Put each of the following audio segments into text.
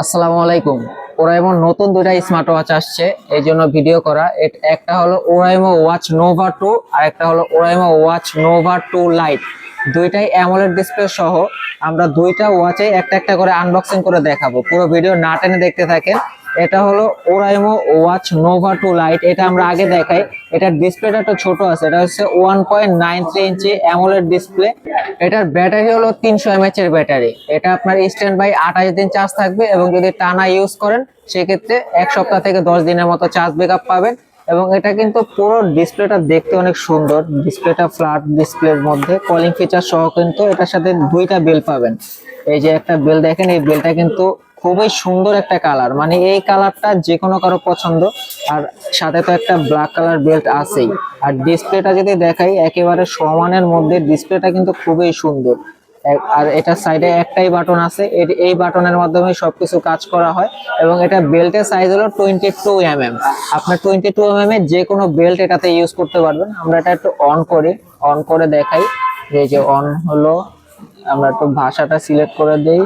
আসসালামু আলাইকুম। ওরাইমো নতুন দুইটা স্মার্ট ওয়াচ আসছে, এই জন্য ভিডিও করা। একটা হলো ওরাইমো ওয়াচ নোভা টু আর একটা হলো Oraimo watch Nova two lite দুইটাই অ্যামোলেড ডিসপ্লে সহ, আমরা দুইটা ওয়াচে একটা একটা করে আনবক্সিং করে দেখাবো। পুরো ভিডিও না টেনে দেখতে থাকেন। এটা হলো Oraimo watch Nova two lite এটা আমরা আগে দেখাই। এটার ডিসপ্লেটা একটু ছোট আছে, এটা হচ্ছে one point nine three inch AMOLED display এটার ব্যাটারি হলো তিনশো এমএচ এর ব্যাটারি। এটা আপনার স্ট্যান্ড বাই আঠাশ দিন চার্জ থাকবে এবং যদি টানা ইউজ করেন, সেক্ষেত্রে এক সপ্তাহ থেকে দশ দিনের মতো চার্জ ব্যাকআপ পাবেন। এবং এটা কিন্তু পুরো ডিসপ্লেটা দেখতে অনেক সুন্দর। ডিসপ্লেটা ফ্ল্যাট ডিসপ্লের মধ্যে। কলিং ফিচার সহ কিন্তু এটার সাথে দুইটা বেল পাবেন। এই যে একটা বেল দেখেন, এই বেলটা কিন্তু খুবই সুন্দর একটা কালার মানে এই কালারটা যে কোনো কারও পছন্দ। আর সাথে তো একটা ব্ল্যাক কালার বেল্ট আছেই। আর ডিসপ্লেটা যদি দেখাই, একেবারে সমানের মধ্যে ডিসপ্লেটা কিন্তু খুবই সুন্দর। আর এটার সাইডে একটাই বাটন আছে। এই বাটনের মাধ্যমে সবকিছু কাজ করা হয়। এবং এটা বেল্টের সাইজ হলো টোয়েন্টি টু এম এম আপনার টোয়েন্টি টু এম এম এর যে কোনো বেল্ট এটাতে ইউজ করতে পারবেন। আমরা এটা একটু অন করি। অন করে দেখাই। যে যে অন হলো। আমরা একটু ভাষাটা সিলেক্ট করে দেই।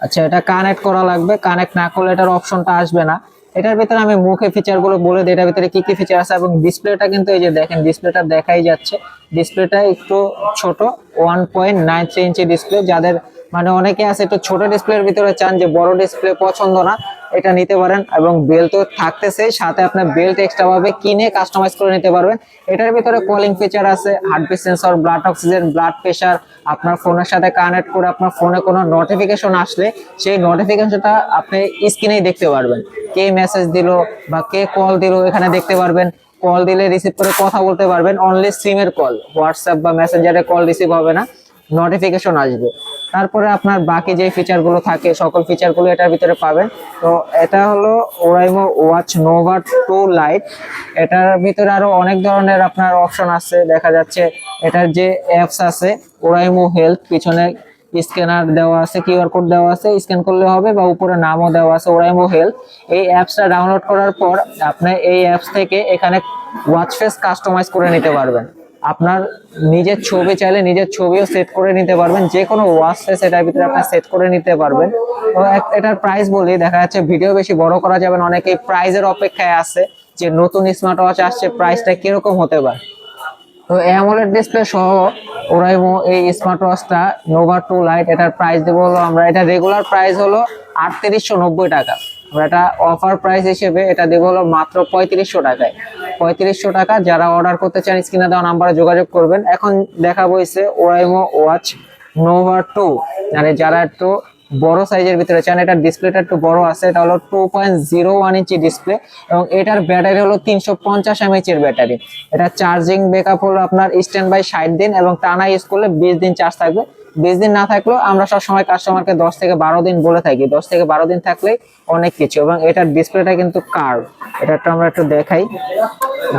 আচ্ছা এটা কানেক্ট করা লাগবে। কানেক্ট না করলে এটার অপশনটা আসবে না। এটার ভিতরে আমি মুখে ফিচারগুলো বলে দিই। এটার ভিতরে কি কি ফিচার আছে এবং ডিসপ্লেটা কিন্তু এই যে দেখেন ডিসপ্লেটা দেখাই যাচ্ছে। ডিসপ্লেটা একটু ছোট one point nine three inch display যাদের মানে অনেকে আছে একটু ছোট ডিসপ্লের ভিতরে চান যে বড় ডিসপ্লে পছন্দ না এটা নিতে পারেন এবং বেল্ট তো থাকতেছে। সাথে আপনার বেল্ট এক্সট্রা ভাবে কিনে কাস্টমাইজ করে নিতে পারবেন। এটার ভিতরে কলিং ফিচার আছে heartbeat sensor blood oxygen blood pressure আপনার ফোনের সাথে কানেক্ট করে আপনার ফোনে কোনো নোটিফিকেশন আসলে সেই নোটিফিকেশনটা আপনি স্ক্রিনেই দেখতে পারবেন। কে মেসেজ দিল বা কে কল দিল এখানে দেখতে পারবেন। কল দিলে রিসিভ করে কথা বলতে পারবেন। অনলি সিমের কল হোয়াটসঅ্যাপ বা মেসেঞ্জারে কল রিসিভ হবে না নোটিফিকেশন আসবে। তারপরে আপনার বাকি যে ফিচারগুলো থাকে, সকল ফিচারগুলো এটার ভিতরে পাবেন। তো এটা হলো Oraimo watch Nova two lite এটার ভিতরে আরও অনেক ধরনের আপনার অপশন আছে, দেখা যাচ্ছে এটার যে অ্যাপস আছে ওরাইমো হেলথ পিছনে স্ক্যানার দেওয়া আছে কিউআর কোড দেওয়া আছে স্ক্যান করলে হবে বা উপরে নামও দেওয়া আছে ওরাইমো হেলথ এই অ্যাপসটা ডাউনলোড করার পর আপনি এই অ্যাপস থেকে এখানে ওয়াচ ফেস কাস্টমাইজ করে নিতে পারবেন। আপনার নিজের ছবি চাইলে নিজের ছবিও সেট করে নিতে পারবেন। যে কোনো ওয়াচ ফেস এটার ভিতরে আপনি সেট করে নিতে পারবেন। তো এটার প্রাইস বলি, দেখা যাচ্ছে ভিডিও বেশি বড় করা যাবে না, অনেকেই প্রাইজের অপেক্ষায় আছে যে নতুন স্মার্ট ওয়াচ আসছে প্রাইসটা কীরকম হতে পারে। তো অ্যামোলেড ডিসপ্লে সহ ওরাইমো এই স্মার্ট ওয়াচটা নোভা টু লাইট এটার প্রাইস দেবো হলো আমরা, এটা রেগুলার প্রাইস হলো আটত্রিশশো নব্বই টাকা। এটা অফার প্রাইস হিসেবে এটা দেবো হলো মাত্র পঁয়ত্রিশশো টাকায়। পঁয়ত্রিশশো টাকা, যারা অর্ডার করতে চান স্ক্রিনে দেওয়া নাম্বারে যোগাযোগ করবেন। এখন দেখা বইছে ওরাইমো ওয়াচ নোভা টু মানে যারা একটু বড় সাইজের ভিতরে চান, এটার ডিসপ্লেটা একটু বড় আছে, এটা হলো two point zero one inch display এবং এটার ব্যাটারি হলো তিনশো পঞ্চাশ এমএচ এর ব্যাটারি এটা চার্জিং ব্যাকআপ হলো আপনার স্ট্যান্ড বাই ষাট দিন এবং টানা ইউজ করলে বিশ দিন চার্জ থাকবে। বিশ দিন না থাকলেও আমরা সবসময় কাস্টমারকে দশ থেকে বারো দিন বলে থাকি। দশ থেকে বারো দিন থাকলে অনেক কিছু এবং এটার ডিসপ্লেটা কিন্তু কার্ভ এটা আমরা একটু দেখাই।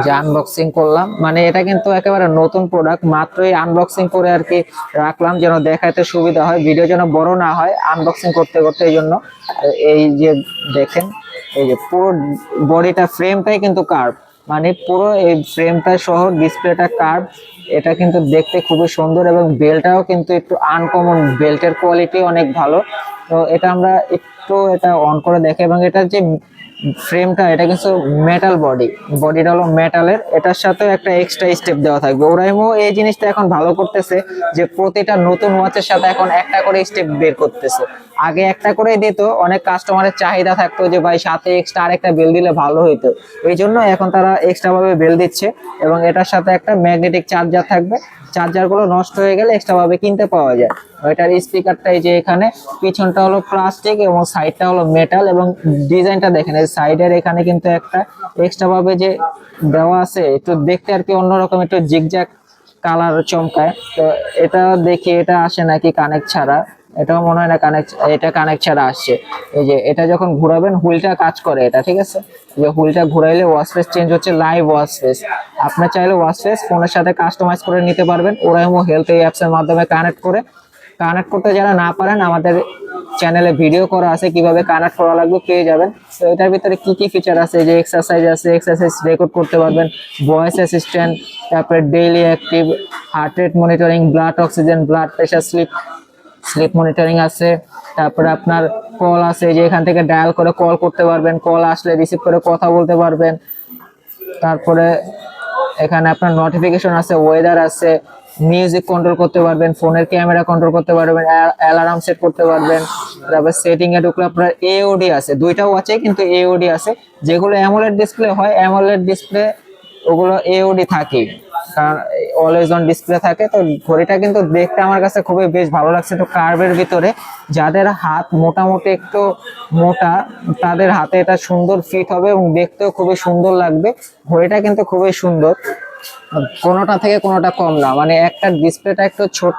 যে আনবক্সিং করলাম। মানে এটা কিন্তু একেবারে নতুন প্রোডাক্ট মাত্রই আনবক্সিং করে আর কি রাখলাম যেন দেখাতে সুবিধা হয় ভিডিও যেন বড় না হয় আনবক্সিং করতে করতে এই জন্য। এই যে দেখেন, এই যে পুরো বডিটা ফ্রেমটাই কিন্তু কার্ভ মানে পুরো এই ফ্রেমটা সহ ডিসপ্লেটা কার্ভ এটা কিন্তু দেখতে খুবই সুন্দর এবং বেলটাও কিন্তু একটু আনকমন বেল্টের কোয়ালিটি অনেক ভালো। তো এটা আমরা একটু এটা অন করে দেখি এবং এটার যে ফ্রেমটা এটা কিন্তু মেটাল বডি বডিটা হলো মেটালের এটার সাথে একটা এক্সট্রা স্টেপ দেওয়া থাকবে। ওরাইমো এই জিনিসটা এখন ভালো করতেছে যে প্রতিটা নতুন ওয়াচের সাথে এখন একটা করে স্টেপ বের করতেছে। আগে একটা করে দিত, অনেক কাস্টমারের চাহিদা থাকতো যে ভাই সাথে এক্সট্রা আরেকটা বেল দিলে ভালো হইতো। এই জন্য এখন তারা এক্সট্রা ভাবে বেল দিচ্ছে এবং এটার সাথে একটা ম্যাগনেটিক চার্জার থাকবে। চার্জারগুলো নষ্ট হয়ে গেলে এক্সট্রা ভাবে কিনতে পাওয়া যায়। এটার স্পিকারটা এই যে এখানে, পিছনটা হলো প্লাস্টিক এবং সাইডটা হলো মেটাল এবং ডিজাইনটা দেখেন, এই সাইডের এখানে কিন্তু একটা এক্সট্রা ভাবে যে দেওয়া আছে, একটু দেখতে আর কি অন্যরকম, একটু জিগজ্যাগ কালার চমকায়। তো এটা দেখি এটা আসে নাকি কানেক্ট ছাড়া। এটাও মনে হয় না কানেক্ট এটা কানেক্ট ছাড়া আসছে। এই যে এটা যখন ঘোরাবেন, হুইলটা কাজ করে এটা, ঠিক আছে? যে হুইলটা ঘুরাইলে ওয়াশ ফেস চেঞ্জ হচ্ছে লাইভ ওয়াশ ফেস আপনার চাইলে ওয়াশ ফেস ফোনের সাথে কাস্টমাইজ করে নিতে পারবেন। ওরাইমো হেলথ এই অ্যাপসের মাধ্যমে কানেক্ট করে। কানেক্ট করতে যারা না পারেন, আমাদের চ্যানেলে ভিডিও করা আছে, কীভাবে কানেক্ট করা লাগবে, পেয়ে যাবেন। তো এটার ভিতরে কি কি ফিচার আছে? যে এক্সারসাইজ আছে এক্সারসাইজ রেকর্ড করতে পারবেন ভয়েস অ্যাসিস্ট্যান্ট তারপরে daily active heart rate monitoring blood oxygen blood pressure sleep sleep monitoring আছে, তারপরে আপনার কল আছে যে এখান থেকে ডায়াল করে কল করতে পারবেন, কল আসলে রিসিভ করে কথা বলতে পারবেন। তারপরে এখানে আপনার নোটিফিকেশন আছে ওয়েদার আছে মিউজিক কন্ট্রোল করতে পারবেন, ফোনের ক্যামেরা কন্ট্রোল করতে পারবেন অ্যালার্ম সেট করতে পারবেন। তারপর সেটিং এ ঢুকলে আপনার এওডি আছে, দুইটাও আছে কিন্তু এওডি আছে। যেগুলো অ্যামোলেড ডিসপ্লে হয় অ্যামোলেড ডিসপ্লে ওগুলো এওডি থাকে কারণ অলওয়েজ অন ডিসপ্লে থাকে, তো ঘড়িটা কিন্তু দেখতে আমার কাছে খুবই বেশ ভালো লাগছে। তো কার্ভের ভিতরে যাদের হাত মোটামুটি একটু মোটা, তাদের হাতে এটা সুন্দর ফিট হবে এবং দেখতেও খুবই সুন্দর লাগবে। ঘড়িটা কিন্তু খুবই সুন্দর। কোনোটা থেকে কোনোটা কম না মানে একটা ডিসপ্লেটা একটু ছোট,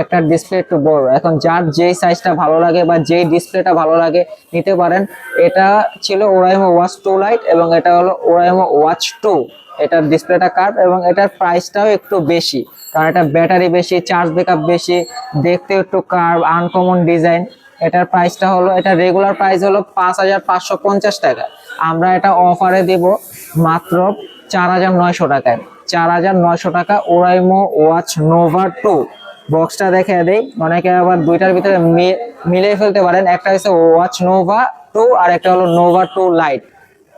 একটা ডিসপ্লে একটু বড়। এখন যার যেই সাইজটা ভালো লাগে বা যেই ডিসপ্লেটা ভালো লাগে, নিতে পারেন। এটা ছিল ওরাইমো ওয়াচ টু লাইট এবং এটা হলো ওরাইমো ওয়াচ টু এটার ডিসপ্লেটা কার্ভ এবং এটার প্রাইসটাও একটু বেশি। কারণ এটা ব্যাটারি বেশি চার্জ ব্যাকআপ বেশি, দেখতে একটু কার্ভ আনকমন ডিজাইন এটার প্রাইসটা হলো, এটা রেগুলার প্রাইস হলো পাঁচ হাজার পাঁচশো পঞ্চাশ টাকা। আমরা এটা অফারে দিব মাত্র চার হাজার নয়শো টাকায়। চার হাজার নয়শো টাকা ওরাইমো ওয়াচ নোভা টু বক্সটা দেখে দেই। অনেকে আবার দুইটার ভিতরে মি- মিলিয়ে ফেলতে পারেন। একটা হচ্ছে ওয়াচ নোভা টু আর একটা হলো নোভা টু লাইট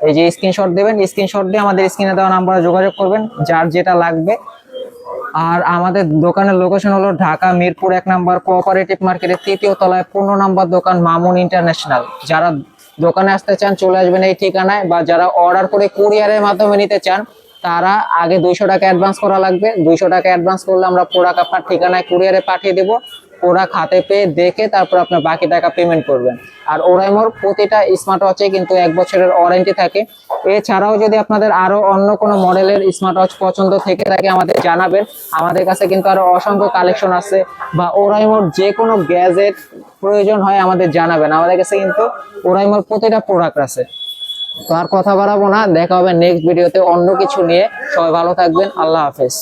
এই যে স্ক্রিনশট দেবেন স্ক্রিনশট দিয়ে আমাদের স্ক্রিনে দেওয়া নাম্বারে যোগাযোগ করবেন, যার যেটা লাগবে। আর আমাদের দোকানের লোকেশন হলো ঢাকা মিরপুর এক নাম্বার কোঅপারেটিভ মার্কেটের তৃতীয় তলায় পনেরো নাম্বার দোকান মামুন ইন্টারন্যাশনাল যারা দোকানে আসতে চান, চলে আসবেন এই ঠিকানায়, বা যারা অর্ডার করে কুরিয়ারের মাধ্যমে নিতে চান, তারা আগে দুইশো টাকা অ্যাডভান্স করা লাগবে। দুইশো টাকা অ্যাডভান্স করলে আমরা প্রোডাক্ট আপনার ঠিকানায় কুরিয়ারে পাঠিয়ে দেবো। প্রোডাক্ট খাতে পেয়ে দেখে তারপর আপনার বাকি টাকা পেমেন্ট করবেন। আর ওরাইমোর প্রতিটা স্মার্ট ওয়াচে কিন্তু এক বছরের ওয়ারেন্টি থাকে। এছাড়াও যদি আপনাদের আরও অন্য কোনো মডেলের স্মার্ট ওয়াচ পছন্দ থেকে থাকে, আমাদের জানাবেন। আমাদের কাছে কিন্তু আরও অসংখ্য কালেকশন আছে বা ওরাইমোর যে কোনো গ্যাজেট প্রয়োজন হয় আমাদের জানাবেন। আমাদের কাছে কিন্তু ওরাইমোর প্রতিটা প্রোডাক্ট আছে। তো আর কথা বাড়াবো না। দেখা হবে নেক্সট ভিডিওতে অন্য কিছু নিয়ে। সবাই ভালো থাকবেন। আল্লাহ হাফেজ।